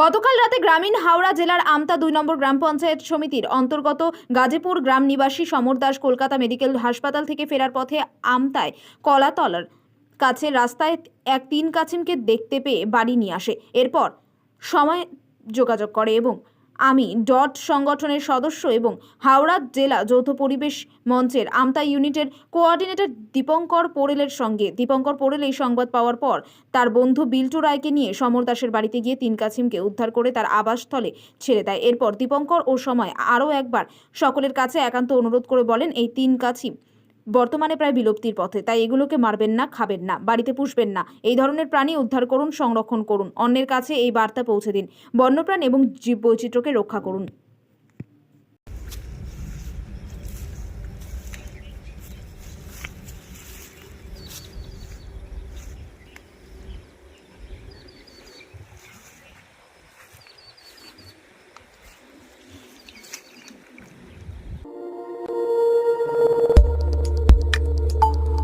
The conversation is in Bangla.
গতকাল রাতে গ্রামীণ হাওড়া জেলার আমতা দুই নম্বর গ্রাম পঞ্চায়েত সমিতির অন্তর্গত গাজীপুর গ্রাম নিবাসী সমর দাস কলকাতা মেডিকেল হাসপাতাল থেকে ফেরার পথে আমতায় কলাতলার কাছে রাস্তায় এক তিন কাছিমকে দেখতে পেয়ে বাড়ি নিয়ে আসে। এরপর সময় যোগাযোগ করে এবং আমি ডট সংগঠনের সদস্য এবং হাওড়া জেলা যৌথ পরিবেশ মঞ্চের আমতা ইউনিটের কোঅর্ডিনেটর দীপঙ্কর পোরেলের সঙ্গে। দীপঙ্কর পোরেল এই সংবাদ পাওয়ার পর তার বন্ধু বিল্টু রায়কে নিয়ে সমর দাসের বাড়িতে গিয়ে তিন কাছিমকে উদ্ধার করে তার আবাসস্থলে ছেড়ে দেয়। এরপর দীপঙ্কর ও সময় আরও একবার সকলের কাছে একান্ত অনুরোধ করে বলেন, এই তিন কাছিম বর্তমানে প্রায় বিলুপ্তির পথে। তাই এগুলোকে মারবেন না, খাবেন না, বাড়িতে পুষবেন না। এই ধরনের প্রাণী উদ্ধার করুন, সংরক্ষণ করুন। অন্যের কাছে এই বার্তা পৌঁছে দিন। বন্যপ্রাণ এবং জীববৈচিত্র্যকে রক্ষা করুন।